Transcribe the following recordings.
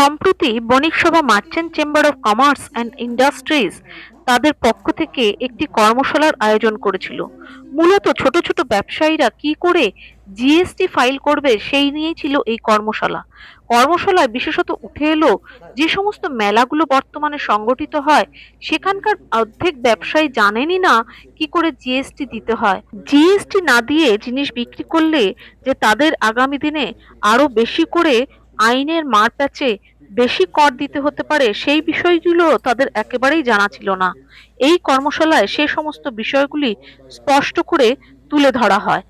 সম্প্রতি বণিক সভা merchant chamber of commerce and industries তাদের পক্ষ থেকে একটি কর্মশালার আয়োজন করেছিল। মূলত ছোট ছোট ব্যবসায়ীরা কি করে জিএসটি ফাইল করবে সেই নিয়েই ছিল এই কর্মশালা। কর্মশালায় বিশেষত উঠে এলো যে সমস্ত মেলাগুলো বর্তমানে সংগঠিত হয়, সেখানকার অর্ধেক ব্যবসায়ী জানেনই না কি করে জিএসটি দিতে হয়। জিএসটি না দিয়ে জিনিস বিক্রি করলে যে তাদের আগামী দিনে আরও বেশি করে আইনের মার প্যাচে বেশি কর দিতে হতে পারে সেই বিষয়গুলো তাদের একেবারেই জানা ছিল না এই কর্মশালায় সে সমস্ত বিষয়গুলি স্পষ্ট করে তুলে ধরা হয়.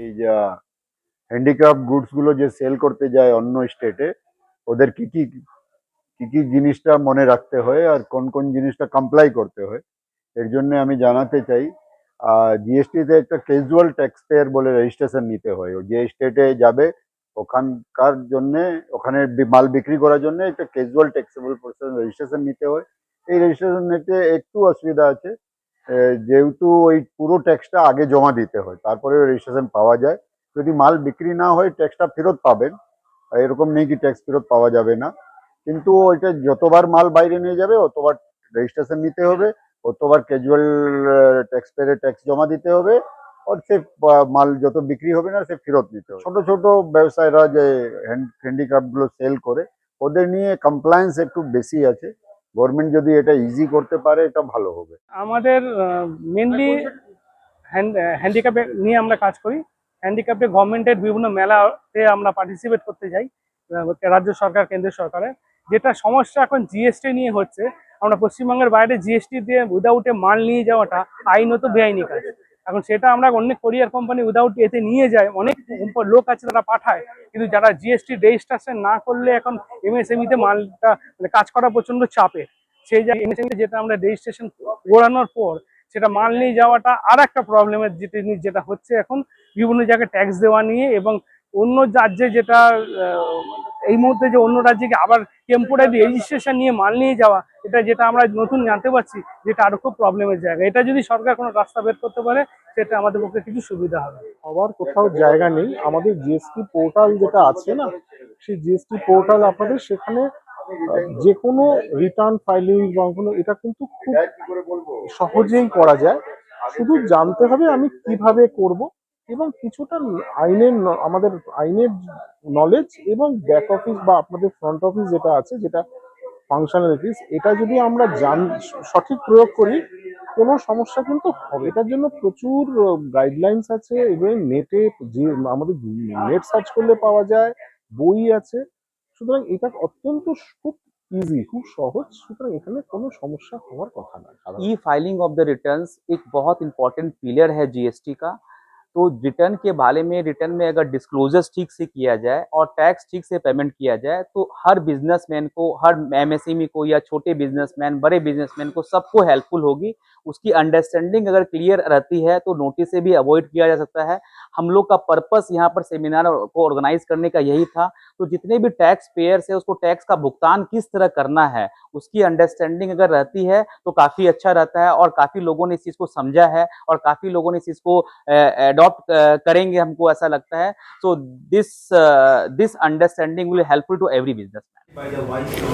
এই যা হ্যান্ডিক্রাফট গুডসগুলো যে সেল করতে যায় অন্য স্টেটে ওদের কি কি কি কি জিনিসটা মনে রাখতে হয় আর কোন কোন জিনিসটা কমপ্লাই করতে হয়, এর জন্য আমি জানাতে চাই জিএসটিতে একটা ক্যাজুয়াল ট্যাক্স পেয়ার বলে রেজিস্ট্রেশন নিতে হয়। যে স্টেটে যাবে, ওখানকার জন্য, ওখানে মাল বিক্রি করার জন্য একটা ক্যাজুয়াল ট্যাক্সেবল পার্সন রেজিস্ট্রেশন নিতে হয়। এই রেজিস্ট্রেশন নিতে একটু অসুবিধা আছে। যেহেতু ওই পুরো ট্যাক্সটা আগে জমা দিতে হয়, তারপরে রেজিস্ট্রেশন পাওয়া যায়। যদি মাল বিক্রি না হয় ট্যাক্সটা ফেরত পাবেন। এরকম নেই কি ট্যাক্স ফেরত পাওয়া যাবে না। কিন্তু ওইটা যতবার মাল বাইরে নিয়ে যাবে, অতবার রেজিস্ট্রেশন নিতে হবে। অতবার ক্যাজুয়াল ট্যাক্স পেরে ট্যাক্স জমা দিতে হবে, আর সে মাল যত বিক্রি হবে না, সে ফেরত নিতে হবে। ছোট ছোট ব্যবসায়ীরা যে হ্যান্ডিক্রাফটগুলো সেল করে, ওদের নিয়ে কমপ্লায়েন্স একটু বেশি আছে। গভর্নমেন্ট যদি এটা ইজি করতে পারে, এটা ভালো হবে। আমাদের মেনলি হ্যান্ডিক্যাপে নিয়ে আমরা কাজ করি। হ্যান্ডিক্যাপে গভর্নমেন্টের বিভিন্ন মেলাতে আমরা পার্টিসিপেট করতে যাই রাজ্য সরকার, কেন্দ্রীয় সরকারের। যেটা সমস্যা এখন জিএসটি নিয়ে হচ্ছে আমরা পশ্চিমবঙ্গের বাইরে জিএসটি দিয়ে উইদাউট মাল নিয়ে যাওয়াটা আইনত বেআইনি কাজ। এখন সেটা আমরা অনেক কোরিয়ার কোম্পানি উইদাউট এতে নিয়ে যায়, অনেক লোক আছে তারা পাঠায়, কিন্তু যারা জিএসটি রেজিস্ট্রেশন না করলে এখন এমএসএমইতে মালটা মানে কাজ করা প্রচণ্ড চাপে। সেই জায়গায় এমএসএমই যেটা আমরা রেজিস্ট্রেশন করানোর পর, সেটা মাল নিয়ে যাওয়াটা আর একটা প্রবলেমের যেটা যেটা হচ্ছে এখন, বিভিন্ন জায়গায় ট্যাক্স দেওয়া নিয়ে এবং অন্য রাজ্যে যেটা এই মুহূর্তে যে অন্য রাজ্যে আবার টেম্পোরারি রেজিস্ট্রেশন নিয়ে মাল নিয়ে যাওয়া, এটা যেটা আমরা নতুন জানতে পারছি, যেটা আরও খুব প্রবলেমের জায়গা। এটা যদি সরকার কোনো রাস্তা বের করতে পারে, সেটা আমাদের পক্ষে কিছু সুবিধা হবে। আবার কোথাও জায়গা নেই। আমাদের জিএসটি পোর্টাল যেটা আছে না, সেই জিএসটি পোর্টাল আপনাদের সেখানে যে কোনো রিটার্ন ফাইলিং বা কোনো, এটা কিন্তু খুব সহজেই করা যায়। শুধু জানতে হবে আমি কীভাবে করব। এবং কিছুটা আইনের ন- আমাদের আইনের নলেজ এবং ব্যাক অফিস বা আপনাদের ফ্রন্ট অফিস যেটা আছে যেটা ফাংশনালিটিস এটা যদি আমরা জান সঠিক প্রয়োগ করি কোনো সমস্যা কিন্তু হবে এটার জন্য প্রচুর গাইডলাইন্স আছে এবং নেটে যে আমাদের নেট সার্চ করলে পাওয়া যায় বই আছে সুতরাং এটা অত্যন্ত খুব ইজি খুব সহজ সুতরাং এখানে কোনো সমস্যা হওয়ার কথা না সাধারণত। E filing of the returns एक बहुत इंपॉर्टेंट पिलर है जीएसटी का तो रिटर्न के बारे में रिटर्न में अगर डिस्क्लोजर्स ठीक से किया जाए और टैक्स ठीक से पेमेंट किया जाए तो हर बिजनेसमैन को, हर एमएसएमई को या छोटे बिजनेसमैन बड़े बिजनेसमैन को सबको हेल्पफुल होगी। उसकी अंडरस्टैंडिंग अगर क्लियर रहती है तो नोटिस से भी अवॉइड किया जा सकता है। हम लोग का पर्पस यहाँ पर सेमिनार को ऑर्गेनाइज करने का यही था। तो जितने भी टैक्स पेयर्स है, उसको टैक्स का भुगतान किस तरह करना है, उसकी अंडरस्टैंडिंग अगर रहती है तो काफ़ी अच्छा रहता है और काफ़ी लोगों ने इस चीज़ को समझा है और काफ़ी लोगों ने इस चीज़ को अडॉप्ट uh, करेंगे हमको ऐसा लगता है। So this this understanding will helpful to every business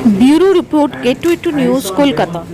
bureau report gateway to news Kolkata.